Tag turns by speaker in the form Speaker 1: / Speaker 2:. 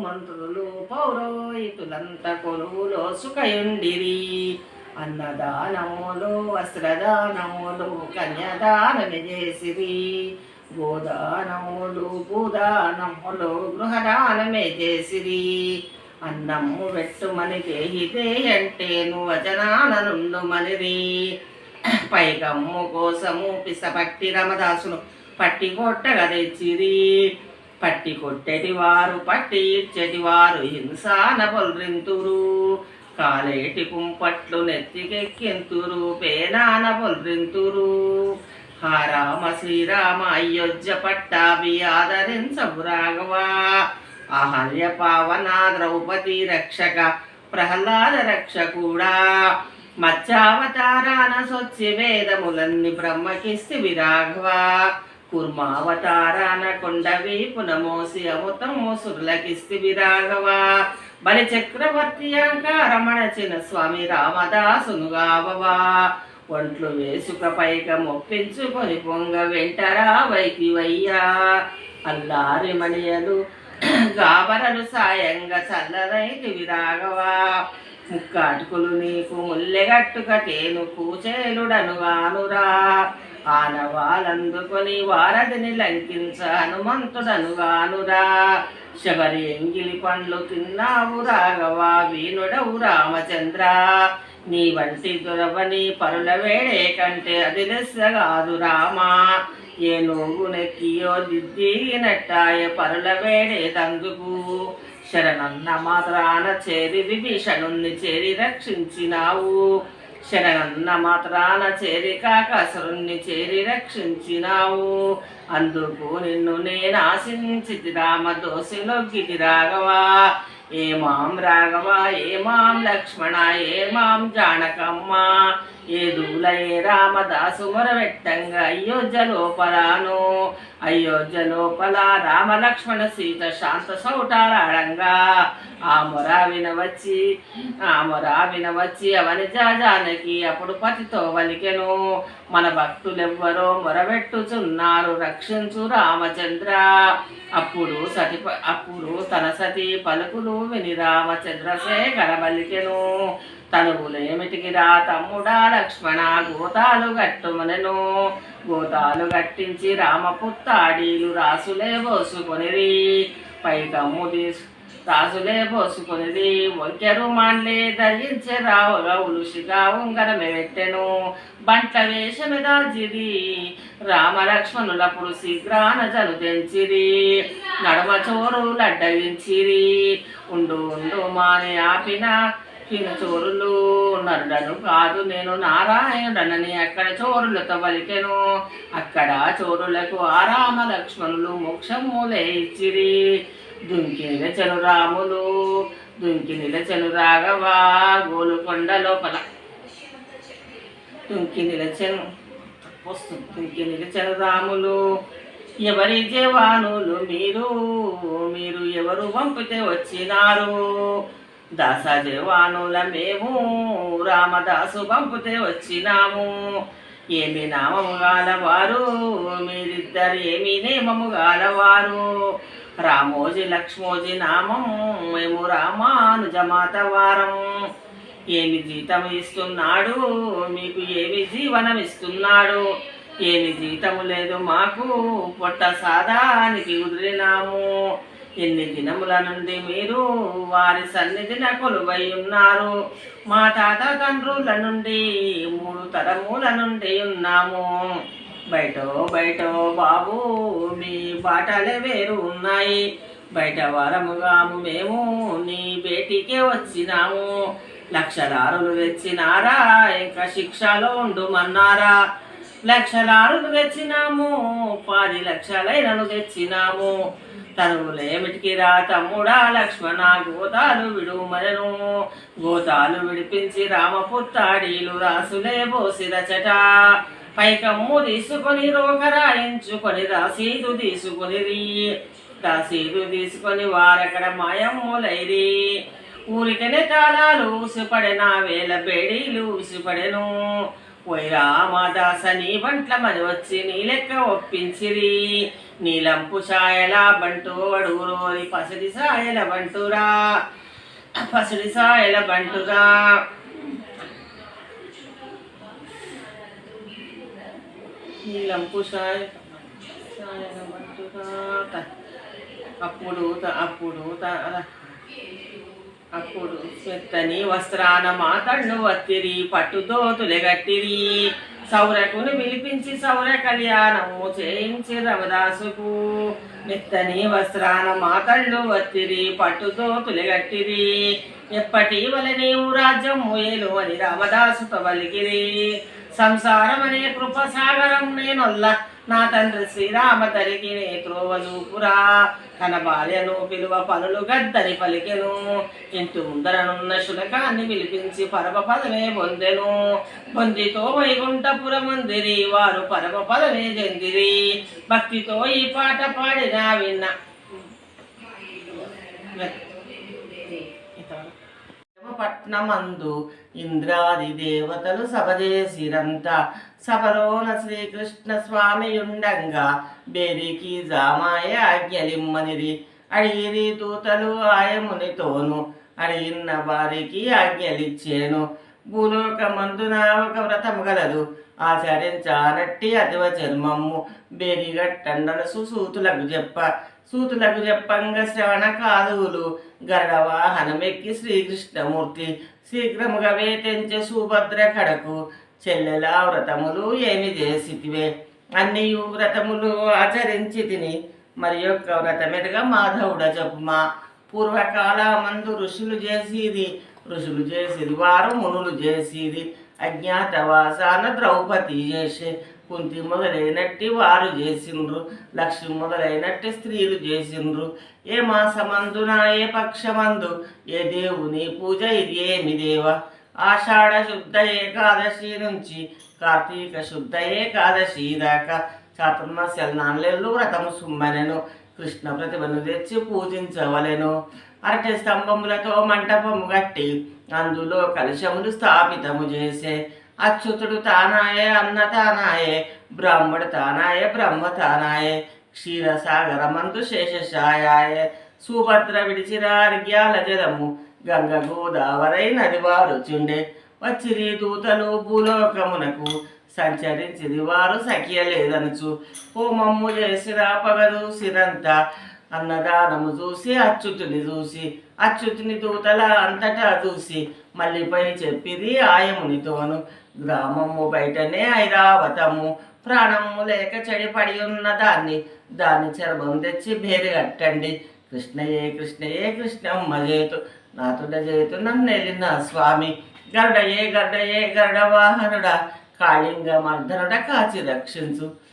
Speaker 1: మంత్రులు పౌరోహితులంత కొలువులో సుఖయుండిరి. అన్నదానములు వస్త్రదానములు కన్యాదానమి చేసిరి. గోదానములు భూదానములు గృహదానమే చేసిరి. అన్నము పెట్టుమని దేహితే అంటే నువ్వు వచనాన నుండు పైకమ్ము కోసము పిసపట్టి రమదాసును పట్టి కొట్టగా పట్టి కొట్టేటి వారు పట్టి ఇచ్చేటి వారు హింసాన పొల్రింతురు కాలేటి కుంపట్లు నెత్తికెక్కింతురు పేనాన పొల్రింతురు హా రామ శ్రీరామ అయోధ్య పట్టాభి ఆదరించవు రాఘవా. అహల్య పావన ద్రౌపది రక్షక ప్రహ్లాద రక్షకుడా. మత్స్యావతారాన సొచ్చి వేదములన్నీ బ్రహ్మకిస్తి విరాఘవా కుర్మావతారాన కొండ వీపున మోసి అమృతము సుర్లకిస్తి విరాఘవ బలి చక్రవర్తి అంకారమణచిన స్వామి రామదాసునుగావవా ఒంట్లు వేసుక పైక మొప్పించుకొని పొంగ వెంటరా వైకివయ్యా అల్లారి మణియలు గాబరలు సాయంగా చల్లరైతి విరాగవా. ముక్కాటుకులు నీకు ముల్లెగట్టుక తేను కూచేలుడనుగానురా ఆనవాలందుకొని వారధిని లంకించ హనుమంతుడనుగానురా. శబరి ఎంగిలి పండ్లు తిన్నావు రాఘవా వీణుడవు రామచంద్ర. నీ వంటి దురవని పరుల వేడే కంటే అది కాదు రామా. ఏ నువ్వు నెక్కియో దిద్దినట్టాయ పరుల వేడే తందుకు. శరణన్న మాత్రాన చేరి విభీషణుణ్ణి చేరి రక్షించినావు. శరణన్న మాత్రాన చేరి కాకాసురుణ్ణి చేరి రక్షించినావు. అందుకు నిన్ను నేను ఆశించి రామ దోషిలొగ్గిటి రాఘవా ఏమాం రాఘవ ఏ మాం లక్ష్మణ ఏమాం జానకమ్మ? ఏ దూల ఏ రామదాసు మొరవెట్టంగా అయోధ్య లోపలాను. అయోధ్య లోపల రామ లక్ష్మణ సీత శాంత సౌటారాడంగా. ఆ మొర వినవచ్చి ఆ మొర వినవచ్చి అవని జాజానకి అప్పుడు పతితో వలికెను. మన భక్తులెవ్వరో మొరబెట్టుచున్నారు రక్షించు రామచంద్ర. అప్పుడు సతి అప్పుడు తన సతి పలుకులు విని రామచంద్రశేఖర బలికెను తనువులేమిటికిరా తమ్ముడా లక్ష్మణ గోతాలు గట్టుమనెను. గోతాలు గట్టించి రామపుత్తాడీలు రాసులే పోసుకొనిరి పైకమ్ము తీసు రాజులే పోసుకునేది వంకెరు మాండ్లే ధరించే రావుగా ఉలుసిగా ఉంగరమే పెట్టెను బంట వేషమిదాజిది రామ లక్ష్మణులప్పుడు శీఘ్రాన జను తెంచిరి. నడమ చోరు లడ్డగించిరి ఉండు ఉండు మాని ఆపిన తిన చోరులు. నరుడను కాదు నేను నారాయణుడనని అక్కడ చోరులతో పలికెను. అక్కడ చోరులకు ఆరామ లక్ష్మణులు మోక్షములే ఇచ్చిరి దుంకి నిలచను రాములు దుంకి నిలచను రాఘవా గోలుకొండ లోపల. దుంకి నిలచను వస్తుంది. దుంకి నిలచను రాములు ఎవరి జవానులు మీరు? మీరు ఎవరు పంపితే వచ్చినారు? దాస జవానుల మేము రామదాసు పంపితే వచ్చినాము. ఏమి నామము గాలవారు? మీరిద్దరు ఏమి నేమము గాలవారు? రామోజీ లక్ష్మోజీ నామం మేము రామానుజమాత వారం. ఏమి జీతం ఇస్తున్నాడు మీకు ఏమి జీవనం ఇస్తున్నాడు? ఏమి జీతము లేదు మాకు పొట్ట సాదానికి కుదిరినాము ఎన్ని దినముల నుండి మీరు వారి సన్నిధిన కొలువై ఉన్నారు? మా తాత తండ్రుల నుండి మూడు తరముల నుండి ఉన్నాము. బయట బయట బాబు మీ బాటలే వేరు ఉన్నాయి బయట వరముగాము మేము నీ బేటికే వచ్చినాము. లక్షలారులు తెచ్చినారా ఇంకా శిక్షలో ఉండుమన్నారా? లక్షలారులు తెచ్చినాము పది లక్షలైనను తెచ్చినాము. తనువులేమిటికి రా తమ్ముడా లక్ష్మణ గోతాలు విడుమలను. గోతాలు విడిపించి రామపుత్తాడీలు రాసులే బోసిరచట పైకమ్ము తీసుకొని రోగరాయించుకొని రసీదు తీసుకొని రసీదు తీసుకొని వారక్కడ మాయమ్ములైరి. ఊరికనే తాళాలు ఊసిపడిన వేల బేడీలు ఊసిపడెను. పోయిరా మా దాస నీ వంట్ల వచ్చి నీ లెక్క ఒప్పించిరి. నీలంపు సాయల బంటు అడుగురోరి పసిడి సాయల బంటురా. పసిడి సాయల బంటురా. నీలంపు సాయ సాయల బంటురా. త- అప్పుడు అప్పుడు త- అలా. అప్పుడు స్వెత్తని వస్త్రాన మాతళ్ళు వత్తిరి పట్టుదోతులెగట్టిరి సౌరకును పిలిపించి సౌర కళ్యాణము చేయించి రమదాసుకు మెత్తని వస్త్రాన మాతళ్ళు వత్తిరి పట్టుదోతులెగట్టిరి ఎప్పటి వలె నీవు రాజ్యము ఏలు అని రామదాసుతో సంసారం సంసారమనే కృపసాగరం నేనొల్ల. నా తండ్రి శ్రీరామ తరికి నే త్రోవజూపురా తన భార్యను పిలువ పనులు గద్దని పలికెను. ఇంటి ముందరనున్న శునకాన్ని పిలిపించి పరమ పదమే పొందెను. పొందితో వైకుంఠపురమందిరి వారు పరమ పదమే చెందిరి భక్తితో ఈ పాట పాడినా విన్న. పట్నమందు ఇంద్రాది దేవతలు సభ చేసిరంతా సభలోన శ్రీకృష్ణ స్వామి ఉండంగా బేరికి జామాయ ఆజ్ఞలిమ్మనిరి. అడిగిరి దూతలు ఆయమునితోను అడిగిన వారికి ఆజ్ఞలిచ్చేను. భూలోకమందున ఒక వ్రతము గలదు. ఆచరించానట్టి అతివ చర్మము బేరిగట్టండను సూతులకు చెప్ప సూతులకు చెప్పంగా శ్రవణ కాదువులు గరడ వాహనమెక్కి శ్రీకృష్ణమూర్తి శీఘ్రముగా వేటెంచే సుభద్ర కడకు. చెల్లెల వ్రతములు ఏమి చేసితివే? అన్ని వ్రతములు ఆచరించి తిని మరి యొక్క వ్రతమెటగా మాధవుడ చెప్పుమా? పూర్వకాల మందు ఋషులు చేసేది ఋషులు చేసేది వారు మునులు చేసేది అజ్ఞాతవాసాన ద్రౌపది చేసే కుంతి మొదలైనట్టి వారు చేసిండ్రు లక్ష్మి మొదలైనట్టి స్త్రీలు చేసిండ్రు. ఏ మాసమందున ఏ పక్షమందు ఏ దేవుని పూజ ఇది ఏమి దేవ? ఆషాఢ శుద్ధ ఏకాదశి నుంచి కార్తీక శుద్ధ ఏకాదశి దాకా చాతుర్మాస్యాల నాలుగేళ్ళు వ్రతము సుమ్మనెను కృష్ణ ప్రతిభను తెచ్చి పూజించవలెను. అరటి స్తంభములతో మంటపము కట్టి అందులో కలుషములు స్థాపితము చేసే అచ్యుతుడు తానాయే అన్న తానాయే బ్రాహ్మడు తానాయే బ్రహ్మ తానాయే క్షీరసాగరమందు శేషశాయాయే సుభద్ర విడిచిన అర్ఘ్యాల జలము గంగ గోదావరై నది వారుచుండే. వచ్చిరి దూతలు భూలోకమునకు సంచరించిది వారు సఖ్యలేదనుచు హోమమ్ము చేసిన పగదు సిరంతా అన్నదానము చూసి అచ్యుతుని చూసి అచ్యుతుని దూతల అంతటా చూసి మళ్ళీపై చెప్పిది ఆయమునితోను. గ్రామము బయటనే ఐరావతము ప్రాణము లేక చెడిపడి ఉన్న దాన్ని దాని చర్మం తెచ్చి కట్టండి. కృష్ణయే కృష్ణయే కృష్ణమ్మ చేతు నాతుడ చేతు నన్నెలిన స్వామి. గరుడయే గరుడయే గరుడ వాహనుడ కాళింగ మర్దనుడ కాచి రక్షించు.